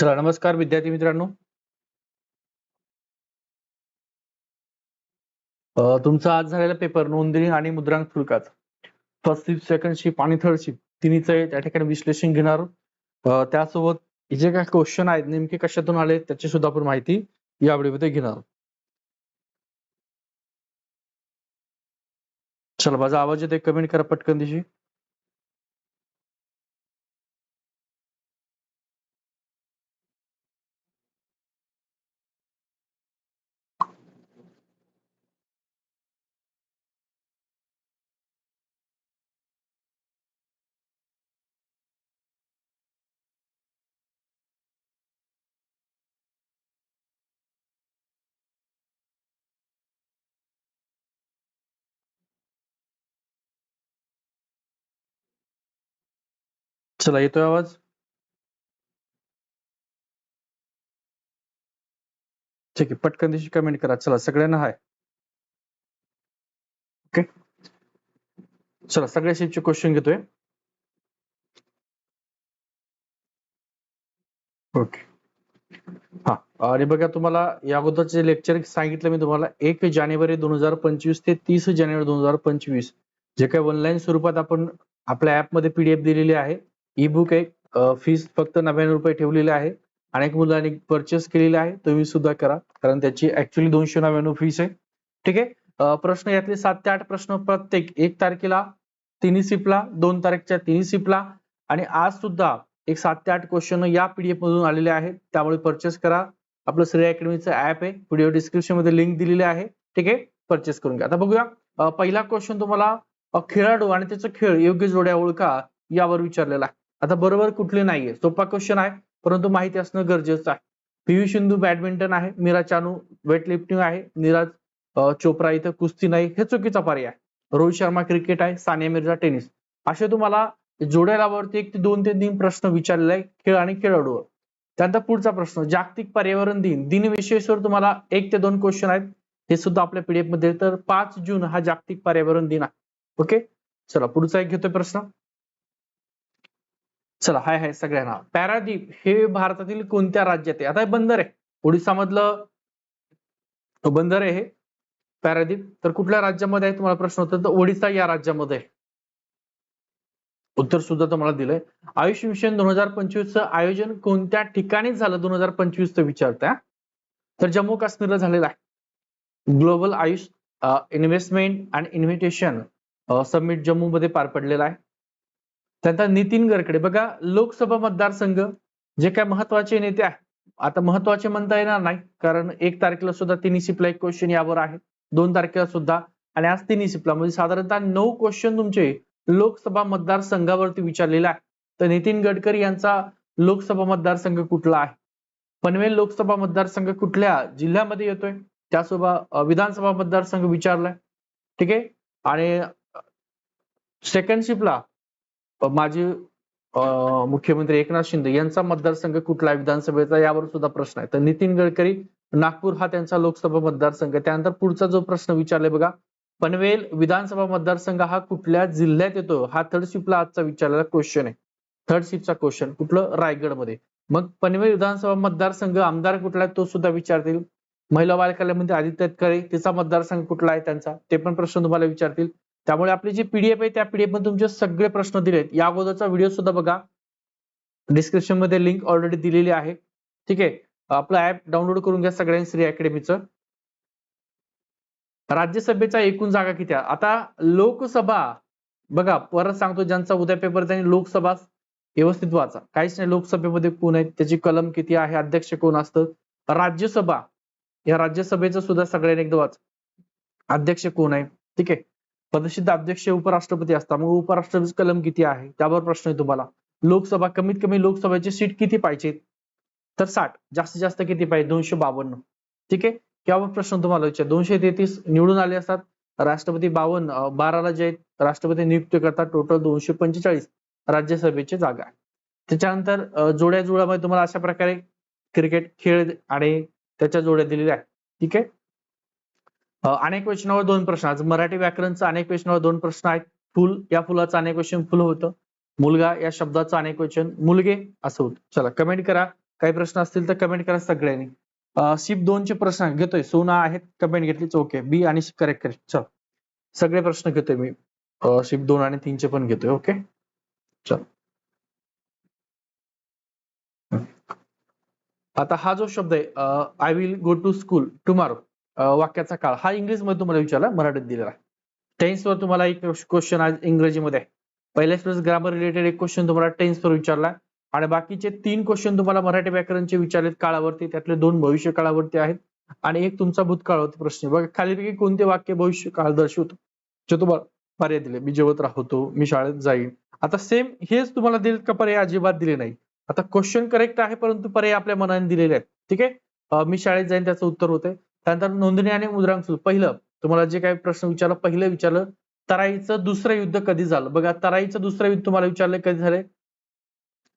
चला नमस्कार विद्यार्थी मित्रांनो. तुमचा आज झालेला पेपर नोंदणी आणि मुद्रांक शुल्काच. फर्स्ट शिफ्ट सेकंड शिफ्ट आणि थर्ड शिफ्ट तिन्हीचं त्या ठिकाणी विश्लेषण घेणार त्यासोबत जे काही क्वेश्चन आहेत नेमके कशातून आले त्याची सुद्धा आपण माहिती या व्हिडिओमध्ये घेणार चला माझा आवाज येते कमेंट करा पटकन दिशी चला येतोय आवाज ठीक आहे पटकन दिशी कमेंट करा चला सगळ्यांना हाय ओके चला सगळ्या शेपचे क्वेश्चन घेतोय ओके हा आणि बघा तुम्हाला या अगोदरचे लेक्चर सांगितलं मी तुम्हाला एक जानेवारी दोन हजार पंचवीस ते तीस जानेवारी दोन हजार पंचवीस. जे काही ऑनलाईन स्वरूपात आपण आपल्या ऍपमध्ये पीडीएफ दिलेली आहे ई बुक एक फीस फक्त नव्याण्णव रुपये ठेवलेली आहे अनेक मुलांनी परचेस केलेली आहे तुम्ही सुद्धा करा. कारण त्याची ऍक्च्युली दोनशे नव्याण्णव फीस आहे. ठीक आहे? प्रश्न यातले सात ते आठ प्रश्न प्रत्येक. एक तारखेला तिन्ही सिपला दोन तारखेच्या तिन्ही सिपला. आणि आज सुद्धा एक सात ते आठ क्वेश्चन या पीडीएफ मधून आलेले आहेत. त्यामुळे परचेस करा. आपलं श्रेय अकॅडमीचं ऍप आहे. व्हिडिओ डिस्क्रिप्शनमध्ये लिंक दिलेली आहे. ठीक आहे? परचेस करून घ्या. आता बघूया. पहिला क्वेश्चन तुम्हाला खेळाडू आणि त्याचा खेळ योग्य जोड्या ओळखा यावर विचारलेला आहे. आता बरोबर कुठले नाहीये. सोपा क्वेश्चन आहे परंतु माहिती असणं गरजेचं आहे. पी व्ही सिंधू बॅडमिंटन आहे मीरा चानू वेट लिफ्टिंग आहे नीरज चोप्रा इथं कुस्ती नाही हे चुकीचा पर्याय आहे. रोहित शर्मा क्रिकेट आहे सानिया मिर्झा टेनिस असे तुम्हाला जोड्याला वरती एक ते दोन ते तीन प्रश्न विचारलेले आहे खेळ आणि खेळाडूवर. त्यानंतर पुढचा प्रश्न जागतिक पर्यावरण दिन. दिन विशेषवर तुम्हाला एक ते दोन क्वेश्चन आहेत. हे सुद्धा आपल्या पीडीएफमध्ये तर पाच जून हा जागतिक पर्यावरण दिन आहे. ओके? चला पुढचा एक घेतोय प्रश्न. चला हाय हाय सगळ्यांना. पॅरादीप हे भारतातील कोणत्या राज्यात आहे? आता हे बंदर आहे. ओडिसा मधलं बंदर आहे हे. पॅरादीप. तर कुठल्या राज्यामध्ये आहे? तुम्हाला प्रश्न होता तर ओडिसा या राज्यामध्ये आहे. उत्तर सुद्धा तुम्हाला दिलंय. आयुष मिशन दोन हजार पंचवीसचं आयोजन कोणत्या ठिकाणी झालं? दोन हजार पंचवीस विचारताय तर जम्मू काश्मीरला झालेलं आहे. Global Ayush investment and invitation summit Jammu मध्ये पार पडलेला आहे. त्यानंतर नितीन गडकरी बघा लोकसभा मतदारसंघ जे काय महत्त्वाचे नेते आहे आता महत्त्वाचे म्हणता येणार नाही कारण एक तारखेला सुद्धा तिन्ही सिपला एक क्वेश्चन यावर आहे. दोन तारखेला सुद्धा आणि आज तिन्ही सिपला म्हणजे साधारणतः नऊ क्वेश्चन तुमचे लोकसभा मतदारसंघावरती विचारलेला आहे तर नितीन गडकरी यांचा लोकसभा मतदारसंघ कुठला आहे? पनवेल लोकसभा मतदारसंघ कुठल्या जिल्ह्यामध्ये येतोय? त्यासोबत विधानसभा मतदारसंघ विचारलाय. ठीक आहे? आणि सेकंड शिपला माजी मुख्यमंत्री एकनाथ शिंदे यांचा मतदारसंघ कुठला आहे? विधानसभेचा यावर सुद्धा प्रश्न आहे. तर नितीन गडकरी नागपूर हा त्यांचा लोकसभा मतदारसंघ त्यानंतर पुढचा जो प्रश्न विचारलाय बघा पनवेल विधानसभा मतदारसंघ हा कुठल्या जिल्ह्यात येतो? हा थर्ड शिपला आजचा विचारलेला क्वेश्चन आहे. थर्ड शिपचा क्वेश्चन कुठलं? रायगडमध्ये. मग पनवेल विधानसभा मतदारसंघ आमदार कुठला आहे? तो सुद्धा विचारतील. महिला बाल आदित्य तटकरे तिचा मतदारसंघ कुठला आहे? त्यांचा. ते पण प्रश्न तुम्हाला विचारतील. त्यामुळे आपली जी पीडीएफ आहे त्या पीडीएफमध्ये तुमचे सगळे प्रश्न दिलेत या अगोदरचा व्हिडिओ सुद्धा बघा. डिस्क्रिप्शनमध्ये लिंक ऑलरेडी दिलेली आहे. ठीक आहे? आपलं ऍप डाउनलोड करून घ्या सगळ्यांनी श्री अकॅडमीचं राज्यसभेचा एकूण जागा किती आहे? आता लोकसभा बघा परत सांगतो ज्यांचा उद्या पेपर त्यांनी लोकसभा व्यवस्थित वाचा काहीच नाही लोकसभेमध्ये कोण आहेत त्याची कलम किती आहे अध्यक्ष कोण असतं? राज्यसभा या राज्यसभेचं सुद्धा सगळ्यांनी एकदा वाच. अध्यक्ष कोण आहे? ठीक आहे? पदसिद्ध अध्यक्ष उपराष्ट्रपती असतात. मग उपराष्ट्रपती कलम किती आहे? त्यावर प्रश्न आहे तुम्हाला. लोकसभा कमीत कमी लोकसभेची सीट किती पाहिजे तर साठ. जास्तीत जास्त किती पाहिजे? दोनशे बावन्न. ठीक आहे? यावर प्रश्न तुम्हाला विचार. दोनशे तेहतीस निवडून आले असतात. राष्ट्रपती बावन्न बाराला जे आहेत राष्ट्रपती नियुक्त करतात. टोटल दोनशे पंचेचाळीस राज्यसभेची जागा आहे. त्याच्यानंतर जोड्या जुळ्यामध्ये तुम्हाला अशा प्रकारे क्रिकेट खेळ आणि त्याच्या जोड्या दिलेल्या आहेत. ठीक आहे? अनेक क्वेश्चनावर दोन प्रश्न. आज मराठी व्याकरणचं अनेक क्वेश्चनावर दोन प्रश्न आहेत. फुल या फुलाचं अनेक क्वेश्चन फुल होतं. मुलगा या शब्दाचं अनेक क्वेश्चन मुलगे असं होतं. चला कमेंट करा. काही प्रश्न असतील तर कमेंट करा सगळ्यांनी. शिप दोनचे प्रश्न घेतोय. सोना आहेत. कमेंट घेतलीच. ओके बी आणि करेक्ट करेक्ट चल. सगळे प्रश्न घेतोय मी. शिप दोन आणि तीनचे पण घेतोय. ओके चल. आता हा जो शब्द आहे I will go to school tomorrow वाक्याचा काळ. हा इंग्लिशमध्ये तुम्हाला विचारला मराठीत दिलेला. आहे टेन्स वर तुम्हाला एक क्वेश्चन आज इंग्रजीमध्ये आहे. पहिल्याच वेळेस ग्रामर रिलेटेड एक क्वेश्चन तुम्हाला टेन्स वर विचारला. आणि बाकीचे तीन क्वेश्चन तुम्हाला मराठी व्याकरणचे विचारलेत काळावरती. त्यातले दोन भविष्य काळावरती आहेत. आणि एक तुमचा भूतकाळावरती प्रश्न बघा खालीपैकी कोणते वाक्य भविष्य काळ दर्शवतो? जे तुम्हाला पर्याय दिले. मी जेवत राहतो मी शाळेत जाईन. आता सेम हेच तुम्हाला दिले का पर्याय? अजिबात दिले नाही. आता क्वेश्चन करेक्ट आहे परंतु पर्याय आपल्या मनाने दिलेले आहेत. ठीक आहे? मी शाळेत जाईन त्याचं उत्तर होते त्यानंतर नोंदणी आणि मुद्रांक शुल्क पहिलं तुम्हाला जे काही प्रश्न विचारला पहिलं विचारलं तराईचं दुसरं युद्ध कधी झालं? बघा तराईचं दुसरं युद्ध तुम्हाला विचारलं कधी झाले?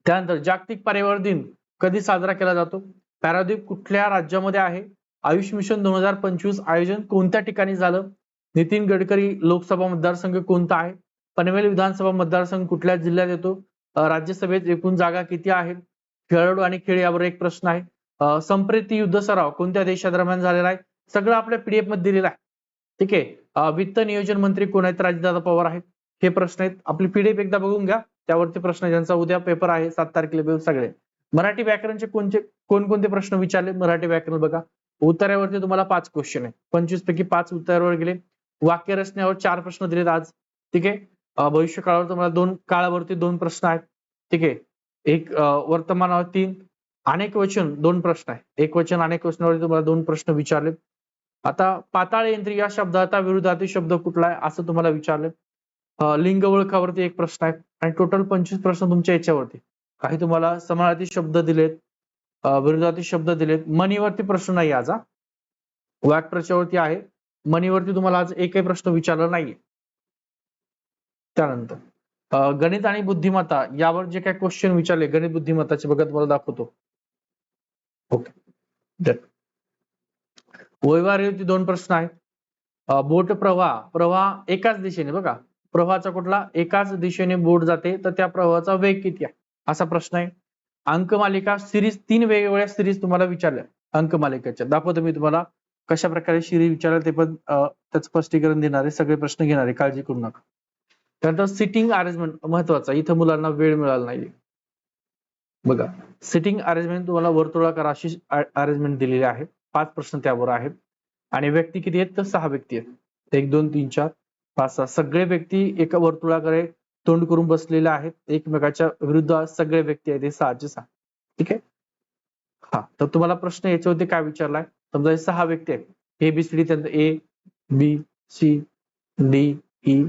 त्यानंतर जागतिक पर्यावरण दिन कधी साजरा केला जातो? पॅराद्वीप कुठल्या राज्यामध्ये आहे? आयुष मिशन दोन हजार पंचवीस आयोजन कोणत्या ठिकाणी झालं? नितीन गडकरी लोकसभा मतदारसंघ कोणता आहे? पनवेल विधानसभा मतदारसंघ कुठल्या जिल्ह्यात येतो? राज्यसभेत एकूण जागा किती आहेत? खेळाडू आणि खेळ यावर एक प्रश्न आहे. संप्रेती युद्ध सराव कोणत्या देशादरम्यान झालेला आहे? सगळं आपल्या पीडीएफमध्ये दिलेलं आहे. ठीक आहे? वित्त नियोजन मंत्री कोण आहेत? राजदादा पवार आहेत. हे प्रश्न आहेत. आपली पीडीएफ एकदा बघून घ्या. त्यावरती प्रश्न ज्यांचा उद्या पेपर आहे सात तारखेला सगळे. मराठी व्याकरणचे कोणते कोणकोणते प्रश्न विचारले? मराठी व्याकरण बघा. उत्तरावरती तुम्हाला पाच क्वेश्चन आहे पंचवीस पैकी पाच उत्तरावर गेले. वाक्य रचनेवर चार प्रश्न दिलेत आज. ठीक आहे? भविष्य काळावर तुम्हाला दोन काळावरती दोन प्रश्न आहेत. ठीक आहे? एक वर्तमानावर तीन अनेक वचन दोन प्रश्न आहे एक वचन अनेक वचनावरती तुम्हाला दोन प्रश्न विचारले. आता पाताळ यंत्री या शब्दाचा विरुद्धार्थी शब्द कुठला आहे असं तुम्हाला विचारले. लिंग ओळखावरती एक प्रश्न आहे आणि टोटल पंचवीस प्रश्न तुमच्या याच्यावरती. काही तुम्हाला समानार्थी शब्द दिलेत अं, विरुद्धार्थी शब्द दिलेत. मनीवरती प्रश्न नाही आज हा. वाक्प्रचारवरती आहे. मनीवरती तुम्हाला आज एकही प्रश्न विचारला नाहीये. त्यानंतर गणित आणि बुद्धिमत्ता यावर जे काही क्वेश्चन विचारले गणित बुद्धिमत्ताचे बघा तुम्हाला दाखवतो. ओके दोन प्रश्न आहेत. बोट प्रवाह प्रवाह एकाच दिशेने बघा. प्रवाहाचा कुठला? एकाच दिशेने बोट जाते तर त्या प्रवाहाचा वेग किती आहे? असा प्रश्न आहे. अंकमालिका सिरीज तीन वेगवेगळ्या सिरीज तुम्हाला विचारल्या. अंकमालिकेच्या दाखवतो मी तुम्हाला कशा प्रकारे सिरीज विचारल्या ते पण त्याचं स्पष्टीकरण देणारे सगळे प्रश्न घेणारे. काळजी करू नका. त्यानंतर सिटिंग अरेंजमेंट महत्त्वाचा इथं मुलांना वेळ मिळाला नाही बघा. सिटिंग अरेंजमेंट तुम्हाला वर्तुळाकार अशी अरेंजमेंट दिलेली आहे. पाच प्रश्न त्यावर आहेत. आणि व्यक्ती किती आहेत? तर सहा व्यक्ती आहेत. एक दोन तीन चार पाच सहा. सगळे व्यक्ती एका वर्तुळाकडे तोंड करून बसलेले आहेत. एकमेकाच्या विरुद्ध सगळे व्यक्ती आहेत. हे सहाचे सहा. ठीक आहे? हा. तर तुम्हाला प्रश्न याच्यावरती काय विचारलाय? समजा हे सहा व्यक्ती आहेत. ए बी सी डी त्यांचं A B C D E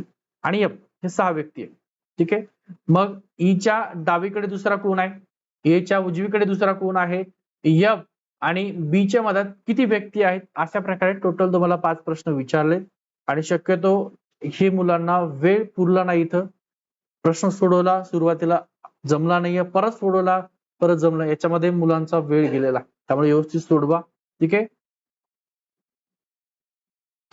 आणि एफ हे सहा व्यक्ती आहेत. ठीक आहे? मग e ईच्या डावीकडे दुसरा कोण आहे? एच्या उजवीकडे दुसरा कोण आहे? एफ आणि बी च्या मधात किती व्यक्ती आहेत? अशा प्रकारे टोटल तुम्हाला पाच प्रश्न विचारले. आणि शक्यतो हे मुलांना वेळ पुरला नाही इथं. प्रश्न सोडवला सुरुवातीला जमला नाहीये परत सोडवला परत जमला. याच्यामध्ये मुलांचा वेळ गेलेला. त्यामुळे व्यवस्थित सोडवा. ठीक आहे?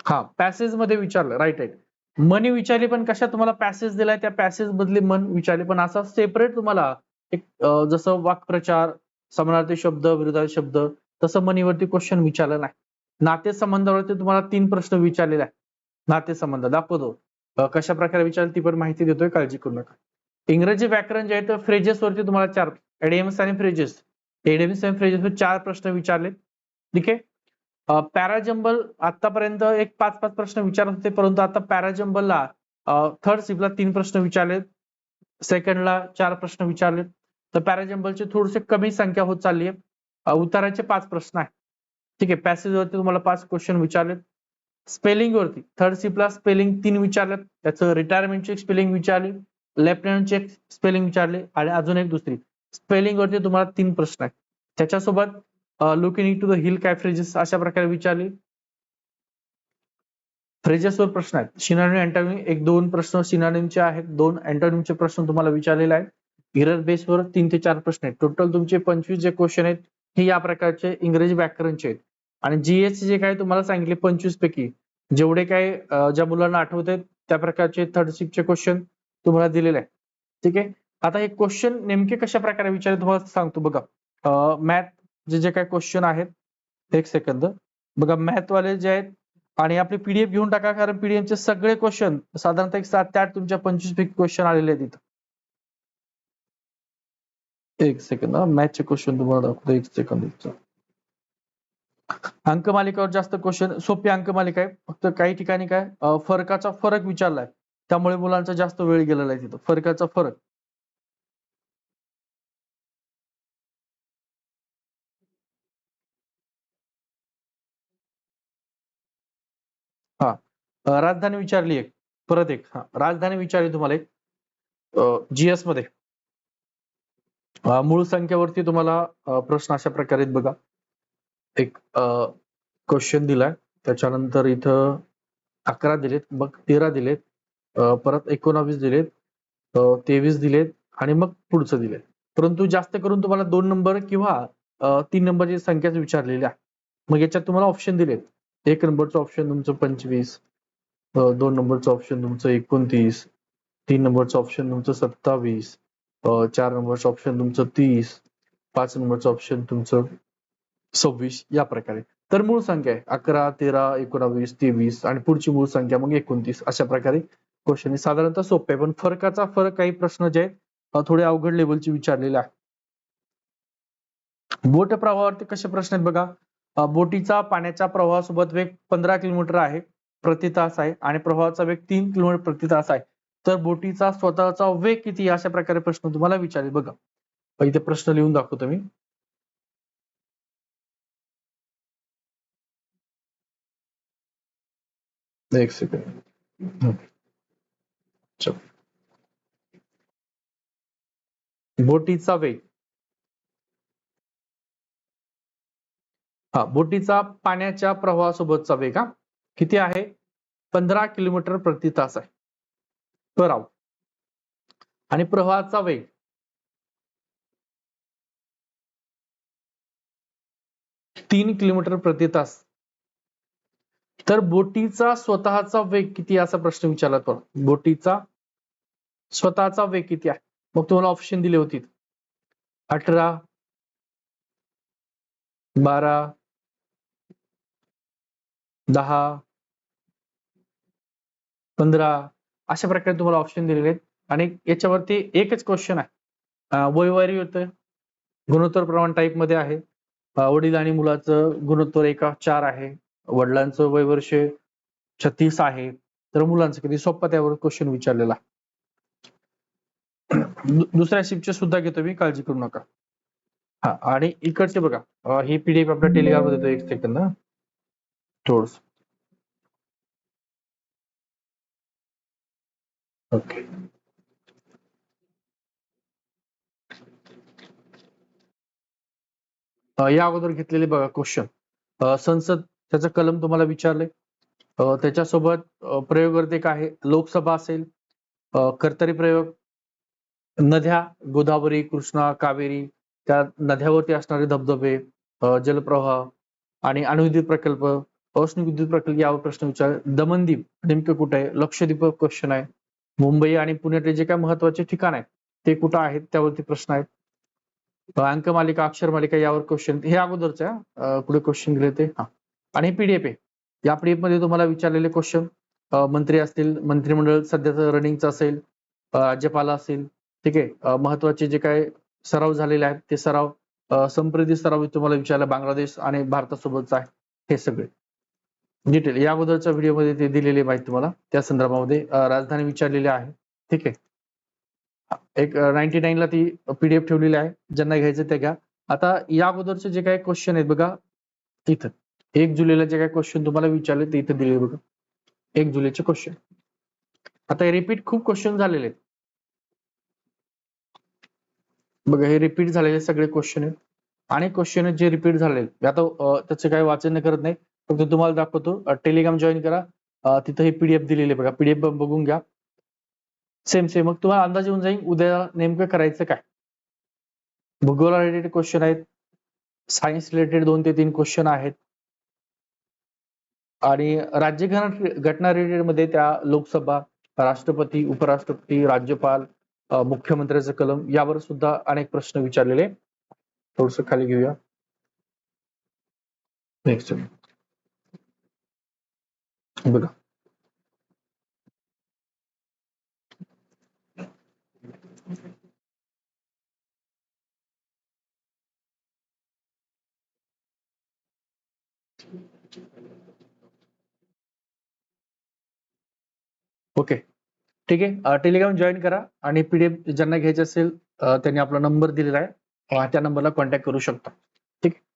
हा पॅसेजमध्ये विचारलं. राईट राईट मनी विचारली पण कशा तुम्हाला पॅसेज दिलाय? त्या पॅसेज मधले मन विचारले. पण असा सेपरेट तुम्हाला एक जसं वाक्प्रचार समानार्थी शब्द विरोधार्थी शब्द तसं मनीवरती क्वेश्चन विचारलं नाही. नातेसंबंधावरती तुम्हाला तीन प्रश्न विचारलेले आहेत. नातेसंबंध दाखवतो. कशा प्रकारे विचारले ती पण माहिती देतोय काळजी करू नका. इंग्रजी व्याकरण जे आहे तर फ्रेजेस वरती तुम्हाला चार एडियम्स आणि फ्रेजेस. एडियम्स आणि फ्रेजेस वर चार प्रश्न विचारले ठीक आहे? पॅराजंबल आतापर्यंत एक पाच पाच प्रश्न विचारत होते परंतु आता पॅराजंबलला थर्ड सिपला तीन प्रश्न विचारलेत. सेकंडला चार प्रश्न विचारलेत. तर पॅराजंबलचे थोडेसे कमी संख्या होत चालली आहे. अं, उताराचे पाच प्रश्न आहेत. ठीक आहे पॅसेज वरती तुम्हाला पाच क्वेश्चन विचारले स्पेलिंग वरती थर्ड सिपला स्पेलिंग तीन विचारलेत. त्याचं रिटायरमेंटची स्पेलिंग विचारली. लेफ्टनंटचे स्पेलिंग विचारले. आणि अजून एक दुसरी. स्पेलिंग वरती तुम्हाला तीन प्रश्न आहेत. त्याच्यासोबत लुकिंग टू द हिल काय फ्रेजेस अशा प्रकारे विचारली. फ्रेजेसवर प्रश्न आहेत. सिनानिम अँटोनिम एक दोन प्रश्न सिनानिमचे आहेत. दोन अँटोनिमचे प्रश्न तुम्हाला विचारलेले आहेत. इरर बेसवर तीन ते चार प्रश्न आहेत. टोटल तुमचे पंचवीस जे क्वेश्चन आहेत हे या प्रकारचे इंग्रजी व्याकरणचे आहेत. आणि जीएस जे काय तुम्हाला सांगितले पंचवीस पैकी जेवढे काय ज्या मुलांना आठवत आहेत त्या प्रकारचे थर्ड शिपचे क्वेश्चन तुम्हाला दिलेले आहेत. ठीक आहे? आता हे क्वेश्चन नेमके कशा प्रकारे विचारले तुम्हाला सांगतो बघा. मॅथ जे जे काही क्वेश्चन आहेत एक सेकंद बघा मॅथ वाले जे आहेत आणि आपले पीडीएफ घेऊन टाका कारण पीडीएफ चे सगळे क्वेश्चन साधारणतः एक सात ते आठ तुमच्या पंचवीस पैकी क्वेश्चन आलेले आहेत इथं. एक सेकंद मॅथचे क्वेश्चन तुम्हाला दाखवतो एक सेकंद अंक मालिकावर जास्त क्वेश्चन सोपी अंकमालिका आहे फक्त काही ठिकाणी काय फरकाचा फरक विचारलाय त्यामुळे मुलांचा जास्त वेळ गेलेला आहे तिथं फरकाचा फरक हा राजधानी विचारली एक परत एक हा राजधानी विचारली तुम्हाला एक जीएसमध्ये मूळ संख्यावरती तुम्हाला प्रश्न अशा प्रकारे बघा. एक क्वेश्चन दिलाय. त्याच्यानंतर इथं अकरा दिलेत मग तेरा दिलेत परत एकोणावीस दिलेत तेवीस दिलेत आणि मग पुढचं दिलेत. परंतु जास्त करून तुम्हाला दोन नंबर किंवा तीन नंबरची संख्याच विचारलेली आहे मग याच्यात तुम्हाला ऑप्शन दिलेत. एक नंबरचं ऑप्शन तुमचं पंचवीस दोन नंबरचं ऑप्शन तुमचं एकोणतीस तीन नंबरचं ऑप्शन तुमचं सत्तावीस चार नंबरचं ऑप्शन तुमचं तीस पाच नंबरचं ऑप्शन तुमचं सव्वीस या प्रकारे. तर मूळ संख्या आहे अकरा तेरा एकोणावीस तेवीस आणि पुढची मूळ संख्या मग एकोणतीस अशा प्रकारे क्वेश्चन साधारणतः सोपे आहे. पण फरकाचा फरक काही प्रश्न जे आहेत थोडे अवघड लेवलचे विचारलेले आहे बोट प्रवाहावरती कसे प्रश्न आहेत बघा. बोटीचा पाण्याच्या प्रवाहासोबत वेग पंधरा किलोमीटर आहे प्रति तास आहे आणि प्रवाहाचा वेग तीन किलोमीटर प्रति तास आहे. तर बोटीचा स्वतःचा वेग किती अशा प्रकारे प्रश्न तुम्हाला विचारेल. बघा. पहिले प्रश्न लिहून दाखवतो मी. एक सेकंड बोटीचा वेग. हा बोटीचा पाण्याच्या प्रवाहासोबतचा वेग हा. किती आहे? पंधरा किलोमीटर प्रति तास आहे. करावं. आणि प्रवाहाचा वेग. तीन किलोमीटर प्रति तास. तर बोटीचा स्वतःचा वेग किती असा प्रश्न विचारला तो बोटीचा स्वतःचा वेग किती आहे? मग तुम्हाला ऑप्शन दिले होते. अठरा बारा दहा पंधरा अशा प्रकारे तुम्हाला ऑप्शन दिलेले आहेत. आणि याच्यावरती एकच क्वेश्चन आहे. वयवारी होतं. गुणोत्तर प्रमाण टाईपमध्ये आहे. वडील आणि मुलाचं गुणोत्तर एका चार आहे. वडिलांचं वय वर्ष छत्तीस आहे. तर मुलांचं किती? सोप्पा त्यावर क्वेश्चन विचारलेला. दुसऱ्या शिफ्टचे सुद्धा घेतो मी. काळजी करू नका. हा आणि इकडचे बघा. ही पीडीएफ आपल्या टेलिग्राममध्ये एक सेकंद ना थोडस. ओके. या अगोदर घेतलेले बघा क्वेश्चन संसद त्याचं कलम तुम्हाला विचारले. त्याच्यासोबत प्रयोग प्रयोगार्थी आहे. लोकसभा असेल. कर्तरी प्रयोग. नद्या गोदावरी कृष्णा कावेरी त्या नद्यावरती असणारे धबधबे जलप्रवाह आणि अणुविद्युत प्रकल्प औष्णिक विद्युत प्रकल्प यावर प्रश्न विचार. दमनदीप नेमकं कुठे आहे? लक्षद्वीप क्वेश्चन आहे. मुंबई आणि पुण्यातले जे काय महत्त्वाचे ठिकाण आहेत ते कुठं आहेत त्यावरती प्रश्न आहेत. अंक मालिका अक्षर मालिका यावर क्वेश्चन हे अगोदरच्या कुठे पुढे क्वेश्चन दिले ते हा. आणि पीडीएफ आहे. या पीडीएफमध्ये तुम्हाला विचारलेले क्वेश्चन मंत्री असतील मंत्रिमंडळ सध्याचं रनिंगचं असेल राज्यपाल असेल ठीक आहे. महत्त्वाचे जे काय सराव झालेले आहेत ते सराव संप्रदी सराव तुम्हाला विचारला बांगलादेश आणि भारतासोबतचा आहे हे सगळे. डिटेल या अगोदरच्या व्हिडिओमध्ये ते दिलेली माहिती तुम्हाला. त्या संदर्भामध्ये राजधानी विचारलेली आहे. ठीक आहे? एक नाईन्टी ला ती पीडीएफ ठेवलेली आहे. ज्यांना घ्यायचं ते घ्या. आता या अगोदरचे जे काही क्वेश्चन आहेत बघा इथं. एक जुलैला जे काही क्वेश्चन तुम्हाला विचारले ते इथं दिले बघा. एक जुलैचे क्वेश्चन आता हे रिपीट खूप क्वेश्चन झालेले आहेत. बघा हे रिपीट झालेले सगळे क्वेश्चन आहेत. अनेक क्वेश्चन आहेत जे रिपीट झालेले आता त्याचं त्याचे काही वाचन करत नाही. फक्त तुम्हाला दाखवतो. टेलिग्राम जॉईन करा. तिथं हे पीडीएफ दिलेले बघा. पीडीएफ बघून घ्या. सेम सेम मग तुम्हाला अंदाज येऊन जाईल उद्या नेमकं करायचं काय? भूगोल रिलेटेड क्वेश्चन आहेत. सायन्स रिलेटेड दोन ते तीन क्वेश्चन आहेत. आणि राज्य घटना रिलेटेडमध्ये त्या लोकसभा राष्ट्रपती उपराष्ट्रपती राज्यपाल अं, मुख्यमंत्र्याचं कलम यावर सुद्धा अनेक प्रश्न विचारलेले थोडस खाली घेऊया. नेक्स्ट बघा. ओके. ठीक आहे. टेलिग्राम जॉईन करा आणि पीडीएफ ज्यांना घ्यायचे असेल त्यांनी आपला नंबर दिलेला आहे. त्या नंबरला कॉन्टॅक्ट करू शकता. ठीक आहे?